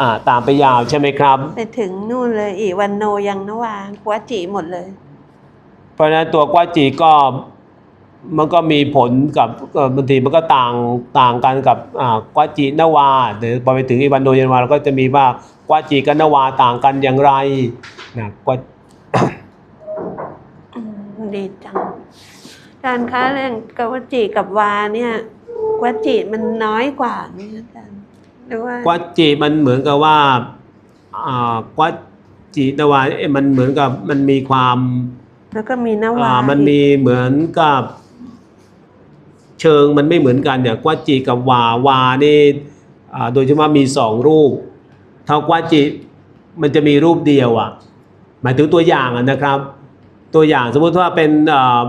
อ่า ตามไปยาวใช่ไหมครับ ไปถึงนู่นเลยอีวันโนยังนวากัวจีหมดเลย เพราะฉะนั้นตัวกวาจีก็มันก็มีผลกับเอ่อบางทีมันก็ต่างต่างกันกับอ่ากวาจีนวาเดี๋ยวพอไปถึงอีวันโดยันวาเราก็จะมีว่ากวาจีกับนวาต่างกันอย่างไรนะกวาอืมดีจังอาจารย์คะเรื่องกวจีกับวาเนี่ยกวจีมันน้อยกว่าไหมอาจารย์ หรือว่ากวาจีมันเหมือนกับว่าอ่ากวาจีนวาเอ๊ะมันเหมือนกับมันมีความแล้วก็มีนวาอ่ามันอีกมีเหมือนกับ เชิงมันไม่เหมือนกันเนี่ยกวาจีกับวาวานี่อ่าโดยเฉพาะมีสองรูปเท่ากวาจีมันจะมีรูปเดียวอะ หมายถึงตัวอย่างอะนะครับ ตัวอย่างสมมติว่าเป็นอ่า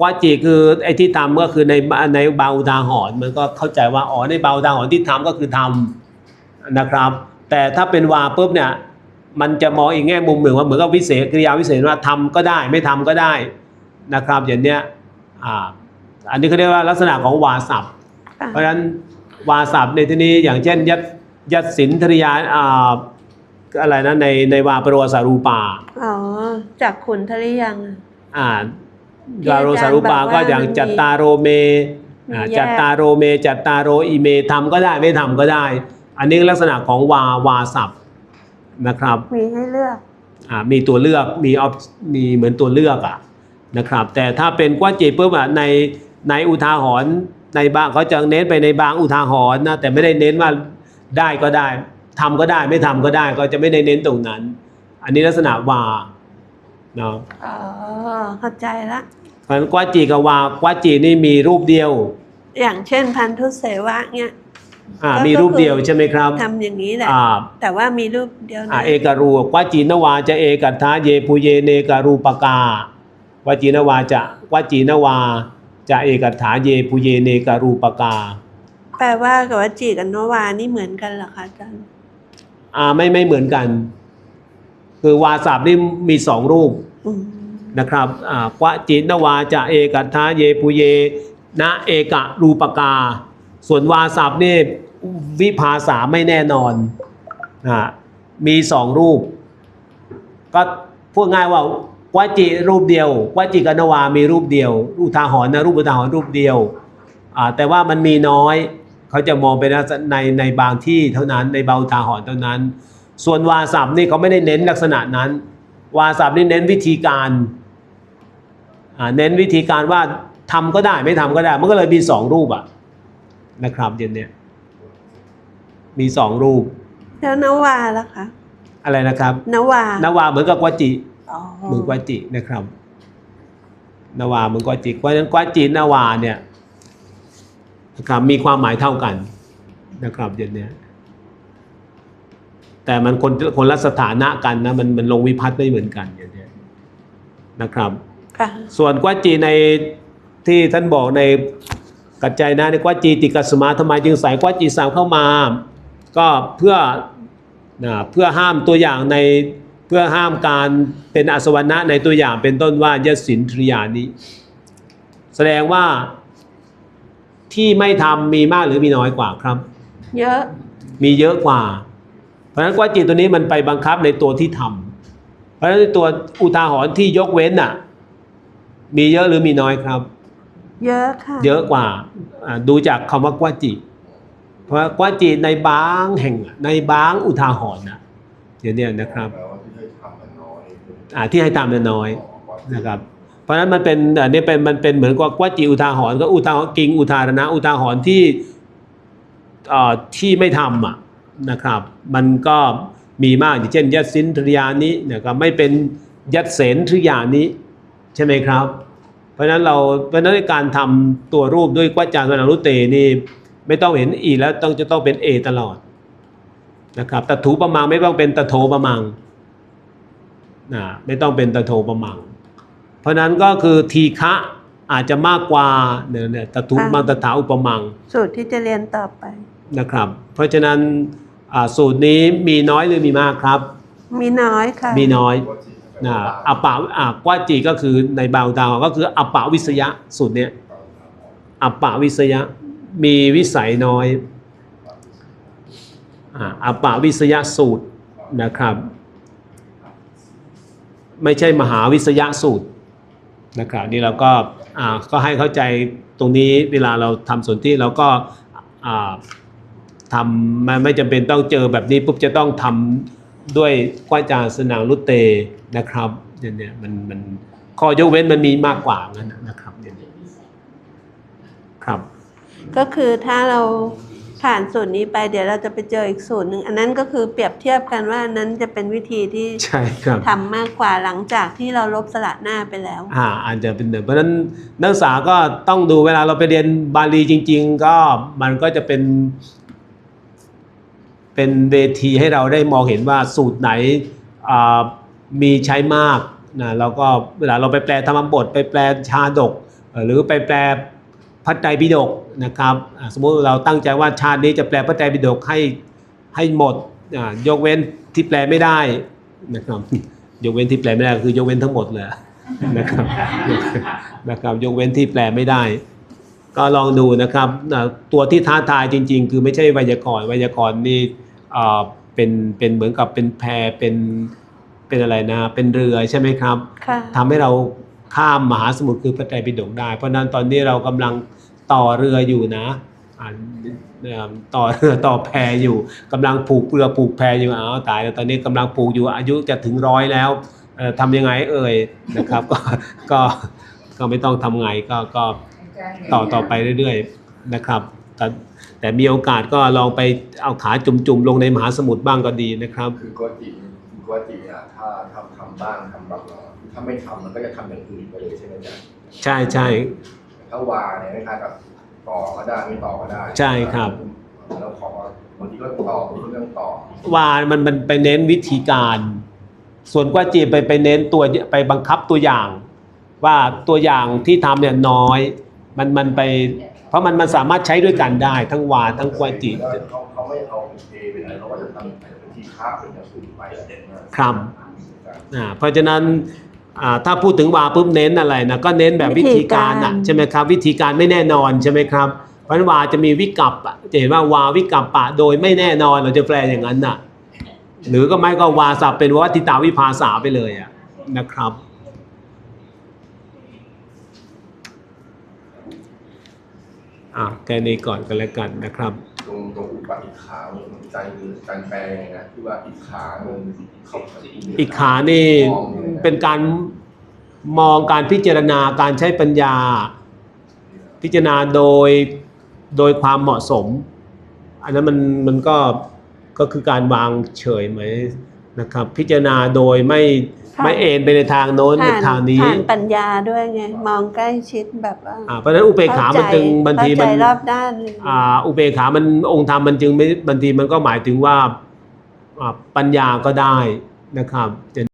กวาจีคือไอ้ที่ทำก็คือในในบาอุทาหรณ์มันก็เข้าใจว่าอ๋อในบาอุทาหรณ์ที่ทำก็คือทำ นะครับ แต่ถ้าเป็นวาปุ๊บเนี่ยมันจะมองอีกแง่มุมหนึ่งว่าเหมือนกับวิเศษกริยาวิเศษว่าทำก็ได้ไม่ทำก็ได้นะครับอย่างเนี้ยอ่าอันนี้เขาเรียกว่าลักษณะของวาสับค่ะเพราะฉะนั้นวาสับในที่นี้อย่างเช่นยัดยัดสินธริยาอ่าอะไรนะในในวาปรวสารูปาอ๋อจากขุนทริยังอะอ่าที่วาโรสารูปาอาจารย์บอกว่าก็อย่างมันมีจัตตาโรเมอ่ามีแยกจัตตาโรเมจัตตาโรอีเมทำก็ได้ไม่ทำก็ได้ อันนี้ลักษณะของวาวาสับนะครับ มีให้เลือก อ่ามีตัวเลือกมีออปมีเหมือนตัวเลือกอะนะครับ แต่ถ้าเป็นกว้าจีปุ๊บอะในในอุทาหรณ์ในบางเขาจะเน้นไปในบางอุทาหรณ์นะแต่ไม่ได้เน้นว่าได้ก็ได้ทำก็ได้ไม่ทำก็ได้ก็จะไม่ได้เน้นตรงนั้น อันนี้ลักษณะวาเนาะอ๋อเข้าใจละเพราะฉะนั้นกว้าจีกับวากว้าจีนี่มีรูปเดียว อย่างเช่นพันธุเสวะเนี่ย อ่าก็มีรูปเดียวก็คือใช่ไหมครับทำอย่างนี้แหละอ่าแต่ว่ามีรูปเดียวอ่านะเอกรูกวจีนวาจะเอกัตถาเยปุเยเนการูปกาวจีนวาจะวจีนวาจะเอกัตถาเยปุเยเนการูปกา แปลว่ากับว่าจีกับนวานี่เหมือนกันเหรอคะอาจารย์อ่าไม่ไม่เหมือนกัน คือวาสับนี่มีสองรูปอืมนะครับอ่ากวจีนวาจะเอกัตถาเยปุเยนะเอกะรูปกา ส่วนวาสับนี่วิภาษาไม่แน่นอนอ่ามีสองรูป ก็พูดง่ายว่ากวจิรูปเดียวกวจิกันวา มีรูปเดียวอุทาหรนะรูปอุทาหรรูปเดียวอ่าแต่ว่ามันมีน้อยเขาจะมองเป็นในในบางที่เท่านั้นในบางอุทาหรเท่านั้น ส่วนวาสับนี่เขาไม่ได้เน้นลักษณะนั้น วาสับนี่เน้นวิธีการอ่าเน้นวิธีการว่าทำก็ได้ไม่ทำก็ได้ มันก็เลยมีสองรูปอะ นะครับเดี๋ยวนี้มีสองรูป แล้วนวาล่ะคะ อะไรนะครับ นวา นวาเหมือนกับกวจิอ๋อเหมือนกวาจินะครับนาวาเหมือนกวาจิเพราะฉะนั้นกวาจินาวาเนี่ยนะครับมีความหมายเท่ากันนะครับเดี๋ยวนี้แต่มันคนคนละสถานะกันนะมันมันลงวิพัฒน์ไม่เหมือนกันเดี๋ยวนี้นะครับค่ะส่วนกวาจีในที่ท่านบอกใน กัจจายนะในกวาจีติกัสมาทำไมจึงใส่กวาจีสามเข้ามา ก็เพื่อนะเพื่อห้ามตัวอย่างในเพื่อห้ามการเป็นอสวรณะในตัวอย่างเป็นต้นว่ายสินทริยานี้ แสดงว่าที่ไม่ทำมีมากหรือมีน้อยกว่าครับ เยอะมีเยอะกว่า เพราะฉะนั้นกวาจิตตัวนี้มันไปบังคับในตัวที่ทำเพราะฉะนั้นตัวอุทาหรณ์ที่ยกเว้นน่ะ มีเยอะหรือมีน้อยครับ เยอะค่ะ เยอะกว่าอ่าดูจากคำว่ากวาจิเพราะกวาจิในบางแห่งในบางอุทาหรณ์นะเดี๋ยวเนี้นะครับแปลว่าที่ให้ทำมันน้อยอ่าที่ให้ทำเนี่ยน้อยนะครับ เพราะฉะนั้นมันเป็นอันนี้เป็นมันเป็นเหมือนกับกวาจิอุทาหรณ์ก็อุทาหรณ์กิงอุทารณะอุทาหรณ์ที่เอ่อที่ไม่ทำอะนะครับ มันก็มีมากอย่างเช่น ยัดสินทริยานินะครับไม่เป็นยัดเสนทริยานิใช่ไหมครับ เพราะฉะนั้นเราเพราะฉะนั้นในการทำตัวรูปด้วยกวาจารสนารุเตนี่ไม่ต้องเห็นอีแล้วต้องจะต้องเป็นเอตลอดนะครับตถูประมังไม่ต้องเป็นตโทประมังนะไม่ต้องเป็นตะโทประมัง เพราะฉะนั้นก็คือทีฆะอาจจะมากกว่าเนี่ยเนี่ยตะทุมังตถาอุปมัง สูตรที่จะเรียนต่อไปนะครับ เพราะฉะนั้นอ่าสูตรนี้มีน้อยหรือมีมากครับ มีน้อยค่ะมีน้อยกวจิ นะอปะอ่ากวาจีก็คือในบางดาวก็คืออปะวิสยะสูตรเนี้ยอปะวิสยะมีวิสัยน้อยอ่าอัปปวิสยะสูตรนะครับ ไม่ใช่มหาวิสยะสูตรนะครับนี่เราก็อ่าก็ให้เข้าใจตรงนี้เวลาเราทำสนที่เราก็อ่าทำมันไม่จำเป็นต้องเจอแบบนี้ปุ๊บจะต้องทำ ด้วยกว้าจารสนางรุตเตนะครับเนี่ยเนี่ยมันมันข้อยกเว้นมันมีมากกว่างั้นนะครับเนี่ยครับ ก็คือถ้าเราผ่านสูตรนี้ไปเดี๋ยวเราจะไปเจออีกสูตรหนึ่งอันนั้นก็คือเปรียบเทียบกันว่าอันนั้นจะเป็นวิธีที่ใช่ครับทำมากกว่าหลังจากที่เราลบสระหน้าไปแล้วอ่าอาจจะเป็นเดิมเพราะฉะนั้นนักศึกษาก็ต้องดูเวลาเราไปเรียนบาลีจริง ๆ ก็มันก็จะเป็น เป็นเวทีให้เราได้มองเห็นว่าสูตรไหนมีใช้มากนะแล้วก็เวลาเราไปแปลธรรมบท ไปแปลชาดก หรือไปแปลพระไตรปิฎกนะครับสมมุติเราตั้งใจว่าชาตินี้จะแปลพระไตรปิฎกให้ให้หมดยกเว้นที่แปลไม่ได้นะครับยกเว้นที่แปลไม่ได้คือยกเว้นทั้งหมดเลยนะครับนะครับยกเว้นที่แปลไม่ได้ ก็ลองดูนะครับตัวที่ท้าทายจริง ๆ คือไม่ใช่ไวยากรณ์ไวยากรณ์นี่ เป็นเป็นเหมือนกับเป็นแพเป็นเป็นอะไรนะ เป็นเรือใช่ไหมครับค่ะทำให้เราข้ามมหาสมุทรคือพระไตรปิฎกได้ เพราะฉะนั้นตอนนี้เรากำลังต่อเรืออยู่นะอ่าเอ่อต่อเรือต่อแพอยู่กำลังผูกเรือผูกแพอยู่อ้าวตายแล้วตอนนี้กำลังผูกอยู่อายุจะถึงร้อยแล้วเอ่อทำยังไงเอ่ยนะครับ ก็ก็ก็ไม่ต้องทำไงก็ก็ต่อต่อไปเรื่อย ๆ นะครับ แต่แต่มีโอกาสก็ลองไปเอาขาจุ่มๆ ลงในมหาสมุทรบ้างก็ดีนะครับคือโกจิคือโกจิอะถ้าทำทำบ้างทำบ้างแล้วถ้าไม่ทำมันก็จะทำอย่างอื่นไปเลยใช่ไหมจ๊ะใช่ใช่ถ้าวาเนี่ยคล้ายๆกับต่อก็ได้ไม่ต่อก็ได้ ใช่ครับแล้วขอบางทีก็ต่อบางทีก็ต่อว่ามันมันไปเน้นวิธีการ ส่วนกว่าจีไปไปเน้นตัวไปบังคับตัวอย่าง ว่าตัวอย่างที่ทำเนี่ยน้อย มันมันไป เพราะมันมันสามารถใช้ด้วยกันได้ทั้งวาทั้งกว่าจีแล้วเขาเขาไม่เอาเอเป็นอะไรเขาก็จะทำเป็นที่ค่าเป็นอย่างอื่นไปเด่นมากครับอ่าเพราะฉะนั้นอ่าถ้าพูดถึงวาปุ๊บเน้นอะไรนะก็เน้นแบบวิธีการอะวิธีการใช่ไหมครับ วิธีการไม่แน่นอนใช่ไหมครับเพราะฉะนั้นวาจะมีวิกัปอะจะเห็นว่าวาวิกัปปะโดยไม่แน่นอนเราจะแปลอย่างนั้นน่ะหรือก็ไม่ก็วาสับเป็นวัติตาวิภาษาไปเลยอะนะครับ อะแค่นี้ก่อนก็แล้วกันนะครับ ตรงตรงอุปอิขาใจใจแปลยังไงนะที่ว่าอิขามันเขาอีกขานี่เป็นการมองการพิจารณาการใช้ปัญญา พิจารณาโดยโดยความเหมาะสม อันนั้นมันมันก็ก็คือการวางเฉยไหม นะครับ พิจารณาโดยไม่ค่ะ ไม่เอ็นไปในทางโน้นในผ่านทางนี้ผ่านปัญญาด้วยไง มองใกล้ชิดแบบว่าอ่าเพราะฉะนั้นอุเบกขามันจึงบางทีเข้ามันใจรอบด้านเลย อ่าอุเบกขามันองค์ธรรมมันจึงไม่บางทีมันก็หมายถึงว่าอ่าปัญญาก็ได้นะครับ